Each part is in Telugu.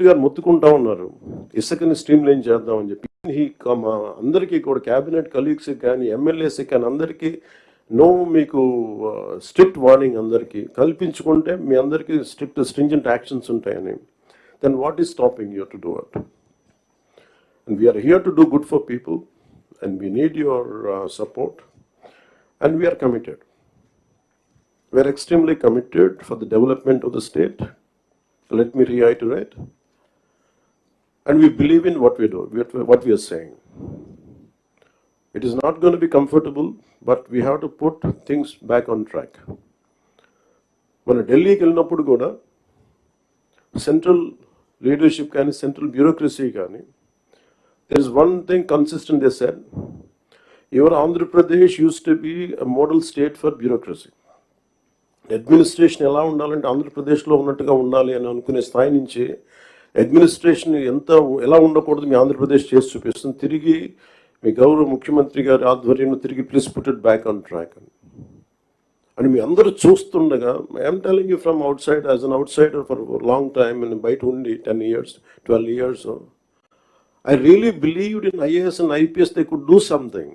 మినిస్టర్ గారు మొత్తుకుంటా ఉన్నారు. ఇసుకని స్ట్రీమ్ లైన్ చేద్దామని చెప్పి. మా అందరికీ కూడా క్యాబినెట్ కలీగ్స్ కానీ ఎమ్మెల్యేస్ కానీ అందరికీ నో మీకు స్ట్రిక్ట్ వార్నింగ్ అందరికీ. కల్పించుకుంటే మీ అందరికీ స్ట్రిక్ట్ స్ట్రింజెంట్ యాక్షన్స్ ఉంటాయని. Then what is stopping your to do at and we are here to do good for people and we need your support and we are committed we are extremely committed for the development of the state let me reiterate And we believe in what we do, what- what we are saying. It is not going to be comfortable, but we have to put things back on track. మన ఢిల్లీకి వెళ్ళినప్పుడు కూడా సెంట్రల్ లీడర్షిప్ కానీ సెంట్రల్ బ్యూరోక్రసీ కానీ there is one thing consistent they said your andhra pradesh used to be a model state for bureaucracy administration ఎలా ఉండాలంటే ఆంధ్రప్రదేశ్లో ఉన్నట్టుగా ఉండాలి అని అనుకునే స్థాయి నుంచి Administration ఎంత ఎలా ఉండకూడదు మీ ఆంధ్రప్రదేశ్ చేసి చూపిస్తుంది. తిరిగి మీ గౌరవ ముఖ్యమంత్రి గారి ఆధ్వర్యంలో తిరిగి please put it back on track అని. అని మీ అందరూ చూస్తుండగా I'm telling you from outside as an outsider for long time బయట ఉండి ten years twelve years I really believed in IAS and IPS they could do something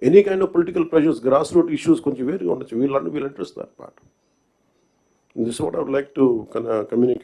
really committed. Any kind of political pressures, grassroots issues, కొంచెం వేరుగా ఉండొచ్చు. We'll, we'll address that part. This is what I would like